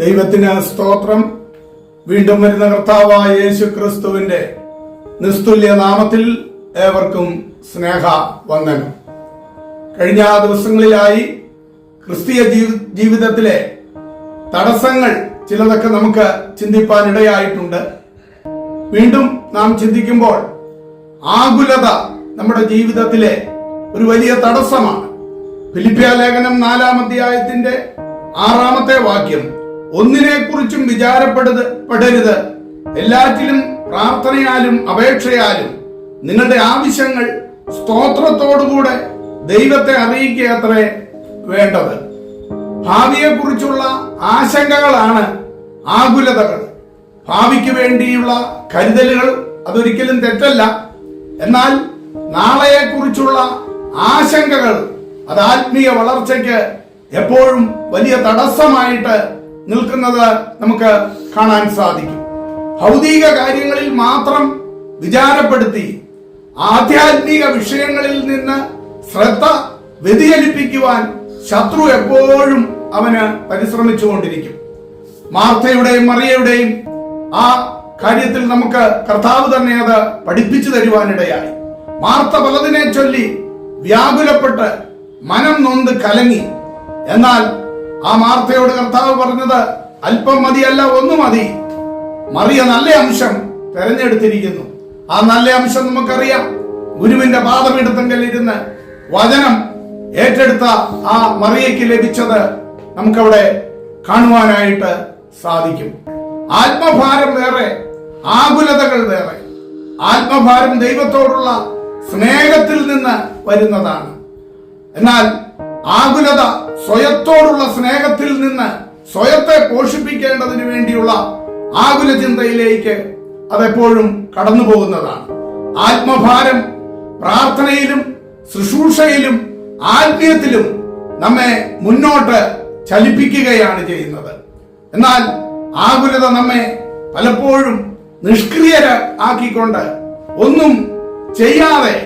ദൈവത്തിന് സ്തോത്രം വീണ്ടും വരുന്ന കർത്താവായ യേശു ക്രിസ്തുവിന്റെ നിസ്തുല്യ നാമത്തിൽ ഏവർക്കും സ്നേഹ വന്ദനം കഴിഞ്ഞ ദിവസങ്ങളിലായി ക്രിസ്തീയ ജീവിതത്തിലെ തടസ്സങ്ങൾ ചിലതൊക്കെ നമുക്ക് ചിന്തിപ്പാൻ ഇടയായിട്ടുണ്ട്. വീണ്ടും നാം ചിന്തിക്കുമ്പോൾ ആകുലത നമ്മുടെ ജീവിതത്തിലെ ഒരു വലിയ തടസ്സമാണ്. ഫിലിപ്പിയ ലേഖനം നാലാം അധ്യായത്തിന്റെ ആറാമത്തെ വാക്യം ഒന്നിനെ കുറിച്ചും വിചാരപ്പെടരുത് പെടരുത്. എല്ലാറ്റിലും പ്രാർത്ഥനയാലും അപേക്ഷയാലും നിങ്ങളുടെ ആവശ്യങ്ങൾ സ്തോത്രത്തോടുകൂടെ ദൈവത്തെ അറിയിക്കുക അത്രേ വേണ്ടത്. ഭാവിയെക്കുറിച്ചുള്ള ആശങ്കകളാണ് ആകുലതകൾ. ഭാവിക്ക് വേണ്ടിയുള്ള കരുതലുകൾ അതൊരിക്കലും തെറ്റല്ല. എന്നാൽ നാളെയെക്കുറിച്ചുള്ള ആശങ്കകൾ അത് ആത്മീയ വളർച്ചയ്ക്ക് എപ്പോഴും വലിയ തടസ്സമായിട്ട് നിൽക്കുന്നത് നമുക്ക് കാണാൻ സാധിക്കും. ഭൗതിക കാര്യങ്ങളിൽ മാത്രം വിചാരപ്പെടുത്തി ആധ്യാത്മിക വിഷയങ്ങളിൽ നിന്ന് ശ്രദ്ധ വ്യതിചലിപ്പിക്കുവാൻ ശത്രു എപ്പോഴും അവന് പരിശ്രമിച്ചുകൊണ്ടിരിക്കും. മാർത്തയുടെയും മറിയയുടെയും ആ കാര്യത്തിൽ നമുക്ക് കർത്താവ് തന്നെ അത് പഠിപ്പിച്ചു തരുവാനിടയായി. മാർത്ത പലതിനെ ചൊല്ലി വ്യാകുലപ്പെട്ട് മനം നൊന്ത് കലങ്ങി. എന്നാൽ ആ മാർത്തയോട് കർത്താവ് പറഞ്ഞത് അല്പം മതിയല്ല ഒന്നു മതി. മറിയ നല്ല അംശം തെരഞ്ഞെടുത്തിരിക്കുന്നു. ആ നല്ല അംശം നമുക്കറിയാം. ഗുരുവിന്റെ പാദപീഠത്തെങ്കിൽ ഇരുന്ന് വചനം ഏറ്റെടുത്ത ആ മറിയയ്ക്ക് ലഭിച്ചത് നമുക്കവിടെ കാണുവാനായിട്ട് സാധിക്കും. ആത്മഭാരം വേറെ ആകുലതകൾ വേറെ. ആത്മഭാരം ദൈവത്തോടുള്ള സ്നേഹത്തിൽ നിന്ന് വരുന്നതാണ്. എന്നാൽ ആകുലത സ്വയത്തോടുള്ള സ്നേഹത്തിൽ നിന്ന് സ്വയത്തെ പോഷിപ്പിക്കേണ്ടതിന് വേണ്ടിയുള്ള ആകുല ചിന്തയിലേക്ക് അതെപ്പോഴും കടന്നു പോകുന്നതാണ്. ആത്മഭാരം പ്രാർത്ഥനയിലും ശുശ്രൂഷയിലും ആത്മീയത്തിലും നമ്മെ മുന്നോട്ട് ചലിപ്പിക്കുകയാണ് ചെയ്യുന്നത്. എന്നാൽ ആകുലത നമ്മെ പലപ്പോഴും നിഷ്ക്രിയര ആക്കിക്കൊണ്ട് ഒന്നും ചെയ്യാതെ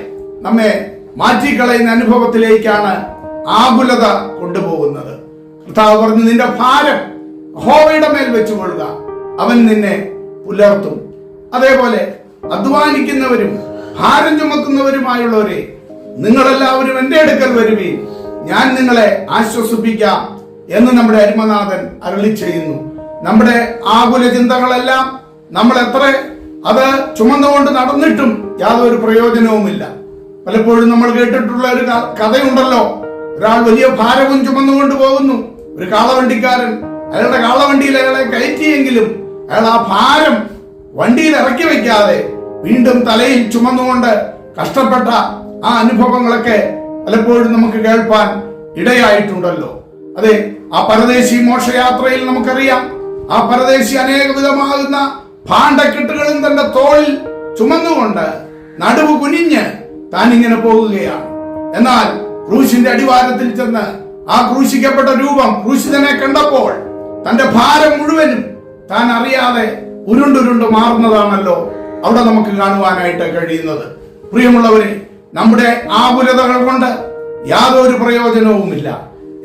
നമ്മെ മാറ്റിക്കളയുന്ന അനുഭവത്തിലേക്കാണ് ആകുലത കൊണ്ടുപോകുന്നത്. കർത്താവ് പറഞ്ഞു നിന്റെ ഭാരം ഹോവയുടെ മേൽ വെച്ചുകൊള്ളുക അവൻ നിന്നെ പുലർത്തും. അതേപോലെ അധ്വാനിക്കുന്നവരും ഭാരം ചുമക്കുന്നവരുമായുള്ളവരെ നിങ്ങളെല്ലാവരും എന്റെ അടുക്കൽ വരുവീൻ. ഞാൻ നിങ്ങളെ ആശ്വസിപ്പിക്കാം എന്ന് നമ്മുടെ അരുമനാഥൻ അരളി ചെയ്യുന്നു. നമ്മുടെ ആകുല ചിന്തകളെല്ലാം നമ്മൾ എത്ര അത് ചുമന്നുകൊണ്ട് നടന്നിട്ടും യാതൊരു പ്രയോജനവുമില്ല. പലപ്പോഴും നമ്മൾ കേട്ടിട്ടുള്ള ഒരു കഥയുണ്ടല്ലോ. ഒരാൾ വലിയ ഭാരവും ചുമന്നുകൊണ്ട് പോകുന്നു. ഒരു കാളവണ്ടിക്കാരൻ. അയാളുടെ കാളവണ്ടിയിൽ അയാളെ കയറ്റിയെങ്കിലും അയാൾ ആ ഭാരം വണ്ടിയിൽ ഇറക്കി വെക്കാതെ വീണ്ടും തലയിൽ ചുമന്നുകൊണ്ട് കഷ്ടപ്പെട്ട ആ അനുഭവങ്ങളൊക്കെ പലപ്പോഴും നമുക്ക് കേൾപ്പാൻ ഇടയായിട്ടുണ്ടല്ലോ. അതെ ആ പരദേശി മോക്ഷയാത്രയിൽ നമുക്കറിയാം. ആ പരദേശി അനേക വിധമാകുന്ന ഭാണ്ഡക്കെട്ടുകളും തന്റെ തോളിൽ ചുമന്നുകൊണ്ട് നടുവ് കുനിഞ്ഞ് താൻ ഇങ്ങനെ പോകുകയാണ്. എന്നാൽ ക്രൂശിന്റെ അടിവാരത്തിൽ ചെന്ന് ആ ക്രൂശിക്കപ്പെട്ട രൂപം ക്രൂശിതനെ കണ്ടപ്പോൾ തന്റെ ഭാരം മുഴുവനും താൻ അറിയാതെ ഉരുണ്ടുരുണ്ട് മാറുന്നതാണല്ലോ അവിടെ നമുക്ക് കാണുവാനായിട്ട് കഴിയുന്നത്. പ്രിയമുള്ളവരെ നമ്മുടെ ആകുലതകൾ കൊണ്ട് യാതൊരു പ്രയോജനവുമില്ല.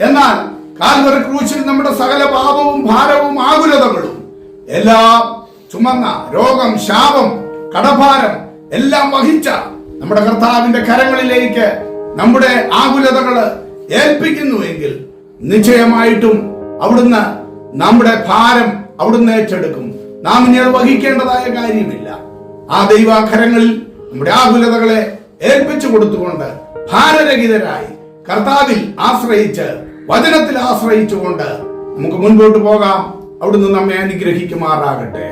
എന്നാൽ കാൽവറി ക്രൂശിൽ നമ്മുടെ സകല പാപവും ഭാരവും ആകുലതകളും എല്ലാം ചുമന്ന രോഗം ശാപം കടഭാരം എല്ലാം വഹിച്ച നമ്മുടെ കർത്താവിന്റെ കരങ്ങളിലേക്ക് നമ്മുടെ ആകുലതകൾ ഏൽപ്പിക്കുന്നു എങ്കിൽ നിശ്ചയമായിട്ടും അവിടുന്ന് നമ്മുടെ ഭാരം അവിടുന്ന് ഏറ്റെടുക്കും. നാം ഇനി അത് വഹിക്കേണ്ടതായ കാര്യമില്ല. ആ ദൈവാഖരങ്ങളിൽ നമ്മുടെ ആകുലതകളെ ഏൽപ്പിച്ചു കൊടുത്തുകൊണ്ട് ഭാരരഹിതരായി കർത്താവിൽ ആശ്രയിച്ച് വചനത്തിൽ ആശ്രയിച്ചുകൊണ്ട് നമുക്ക് മുൻപോട്ട് പോകാം. അവിടുന്ന് നമ്മെ അനുഗ്രഹിക്കുമാറാകട്ടെ.